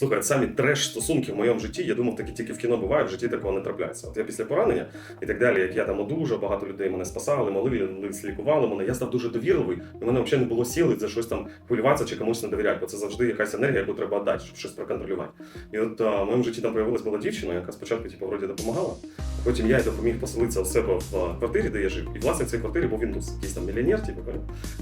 Слухай, самі треш стосунки в моєму житті, я думав, такі тільки в кіно бувають, в житті такого не трапляється. От я після поранення і так далі, як я там одужав, багато людей мене спасали, молились, лікували мене. Я став дуже довірливий, і мене взагалі не було сили за щось там хвилюватися чи комусь не довіряти, бо це завжди якась енергія, яку треба дати, щоб щось проконтролювати. І от а, в моєму житті там появилась була дівчина, яка спочатку типу, вроді допомагала, а потім я їй допоміг поселитися у себе в квартирі, де я жив. І власне в цій квартирі був індус, якийсь там мільйонер, типу,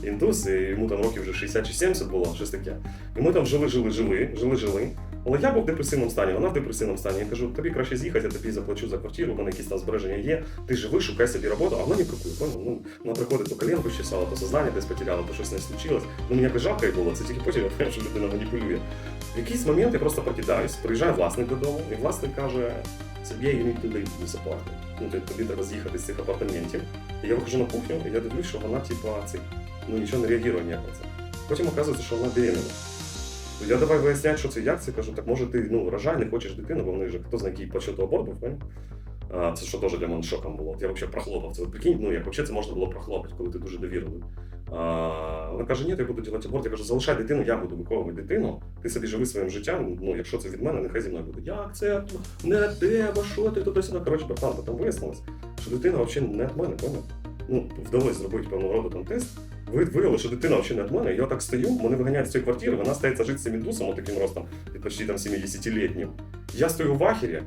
індус, і йому там років вже 60 чи 70 було, щось таке. І ми там жили, жили, жили, жили, жили. Але я був в депресивному стані, вона в депресивному стані. Я кажу, тобі краще з'їхати, я тобі заплачу за квартиру, у мене якісь там збереження є. Ти живи, шукай собі роботу, а вона не поняв? Ну, вона приходить, то коленку щесала, то сознання десь потеряла, то щось не случилось. Ну мені якось жалко їй було, це тільки потім я поняв, що людина маніпулює. В якийсь момент я просто прокидаюсь, приїжджає власник додому, і власник каже, need to leave this apartment. Ну, тобі треба з'їхати з цих апартаментів. І я виходжу на кухню, і я дивлюсь, що вона, цей, ну нічого не реагує ніяк на це. Потім оказується, що вона беременна. Я давай виясняти, що це як це кажу, так може ти ну, рожай, не хочеш дитину, бо в них же хто знає, який початок аборт був, поняв? А, це що теж для мене шоком було. От я взагалі прохлопав це. От прикинь, ну як взагалі це можна було прохлопати, коли ти дуже довірливий. А, вона каже, ні, я буду робити аборт. Я кажу, залишай дитину, я буду виховувати дитину, ти собі живи своїм життям, ну якщо це від мене, нехай зі мною буде. Як це не тебе, що ти туди сюди? Коротше, братан, там вияснилось, що дитина взагалі не від мене, поняв? Ну, вдалося зробити певного роду там тест. Ви виявили, що дитина взагалі не від мене. Я так стою, мене виганяють з цієї квартири, вона стається жити з цим індусом, таким ростом, почти там 70-літнім. Я стою в ахері,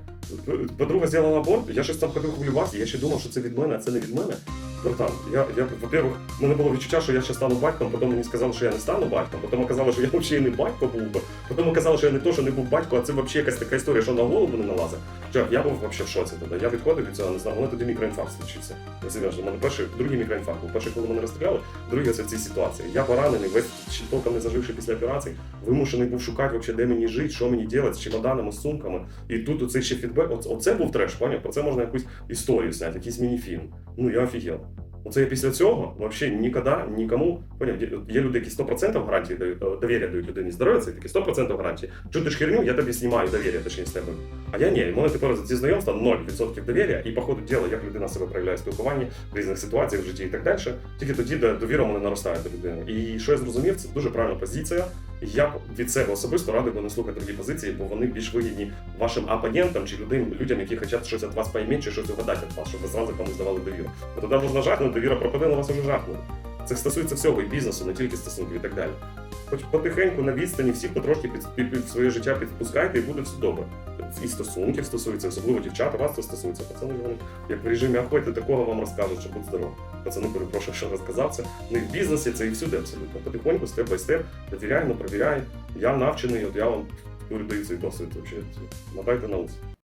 подруга зробила аборт, я щось там ходив хвилювався, я ще думав, що це від мене, а це не від мене. Братан, я, я во-первых, в мене було відчуття, що я ще стану батьком, потім мені сказали, що я не стану батьком, потім оказалось, що я взагалі не батько був би, потім оказалось, що я не то, що не був батько, а це взагалі якась така історія, що на голову не налазить. Чувак, я був взагалі в шоці тоді. Я відходив від цього, не знав, у мене тоді мікроінфаркт случився. У мене перший, другий мікроінфаркт був. Перший, коли мене розстріляли, другий це в цій ситуації. Я поранений, весь ще толком не заживши після операції, вимушений був шукати, вообще, де мені жити, що мені робити з чемоданами, з сумками. І тут оцей ще фідбек, оце був треш, поняв? Про це можна якусь історію зняти, якийсь мініфільм. Ну я офігел. Оце я після цього взагалі ніколи нікому є- люди, які 100% гарантії е, довір'я дають людині здоров'я, це такі 100% гарантії. Чутиш херню, я тобі знімаю довір'я, точніше з тебе. А я ні, у мене тепер за ці знайомства 0% довір'я, і по ходу діла, як людина себе проявляє в спілкуванні в різних ситуаціях в житті і так далі. Тільки тоді де довіра мене наростає до людини. І що я зрозумів, це дуже правильна позиція. Я б від себе особисто радий би не слухати такі позиції, бо вони більш вигідні вашим опонентам чи людям, людям, які хочуть щось від вас поймати чи щось угадати від вас, щоб ви зразу комусь здавали довіру. Бо тоді можна жахнути, довіра пропаде, на вас уже жахнула. Це стосується всього і бізнесу, не тільки стосунків і так далі. Хоч потихеньку на відстані всіх потрошки під, під, під своє життя підпускайте і буде все добре. І стосунків стосується, особливо дівчата, вас це стосується. Пацани вони, як в режимі охоти, такого вам розкажуть, що будь здоров. Пацани, перепрошую, що розказав це. Не в бізнесі це і всюди абсолютно. Потихоньку, степ бай степ, довіряй, не провіряй. Я навчений, от я вам передаю цей досвід. Надайте на ус.